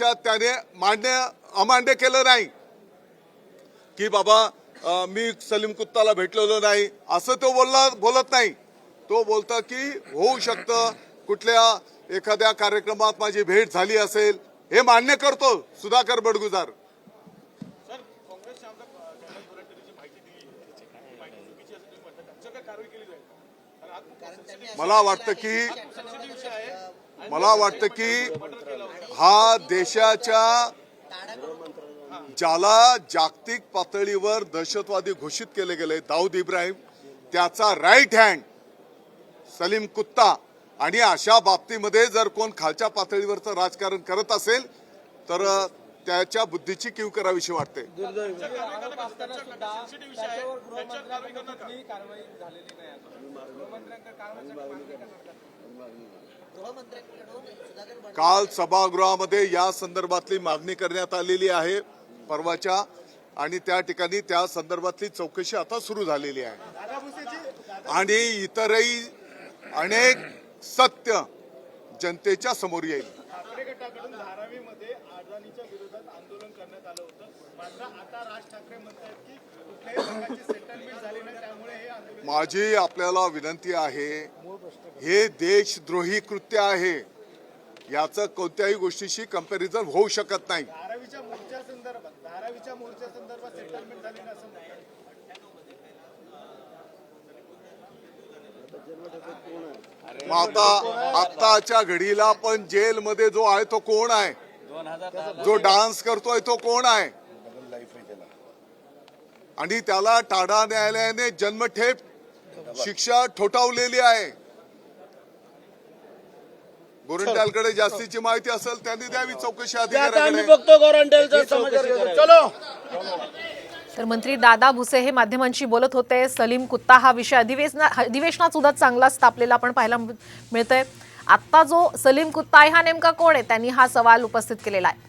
त्याच्यात त्याने मान्य अमान्य केलं नाही. की बाबा मी सलीम कुत्ताला भेटलेलो नाही. असं तो बोलला बोलत नाही. तो बोलता की होऊ शकतं. कुठल्या एखाद्या कार्यक्रमात माझी भेट झाली असेल. हे मान्य करतो सुधाकर बडगुजार. मला वाटतं की मला वाटतं की हा देशाच्या ज्याला जागतिक पातळीवर दहशतवादी घोषित केले गेले दाऊद इब्राहिम त्याचा राईट हँड सलीम कुत्ता. आणि अशा बाबतीमध्ये जर कोण खालच्या पातळीवरचं राजकारण करत असेल तर त्याच्या बुद्धीची कीव करावीशी वाटते. काल सभागृहामध्ये या संदर्भातली मागणी करण्यात आलेली आहे परवाच्या आणि त्या ठिकाणी त्या संदर्भातली चौकशी आता सुरू झालेली आहे. आणि इतरही अनेक सत्य जनतेच्या समोर येईल. ठाकरे गटाकडून धारावीमध्ये अडाणीच्या विरोधात आंदोलन करण्यात आलं होतं. मात्र आता राज ठाकरे म्हणतात की कुठल्याही प्रकारची सेटलमेंट झाली नाही त्यामुळे हे आंदोलन माझी आपल्याला विनंती आहे हे देशद्रोही कृत्य आहे याचं कोणत्याही गोष्टीशी कंपॅरिझन होऊ शकत नाही. आता आत्ताच्या घडीला पण जेलमध्ये जो आहे तो कोण आहे? जो डान्स करतोय तो कोण आहे? आणि त्याला टाडा न्यायालयाने जन्मठेप शिक्षा ठोठावलेली आहे. गोरंट्यालकडे जास्तीची माहिती असेल त्यांनी द्यावी चौकशी अधिकाऱ्याकडे. बघतो. चलो. तर मंत्री दादा भुसे हे माध्यमांशी बोलत होते. सलीम कुत्ता हा विषय अधिवेशना अधिवेशनात सुद्धा चांगलाच तापलेला आपण पाहायला मिळतोय. आत्ता जो सलीम कुत्ता आहे हा नेमका कोण आहे? त्यांनी हा सवाल उपस्थित केलेला आहे.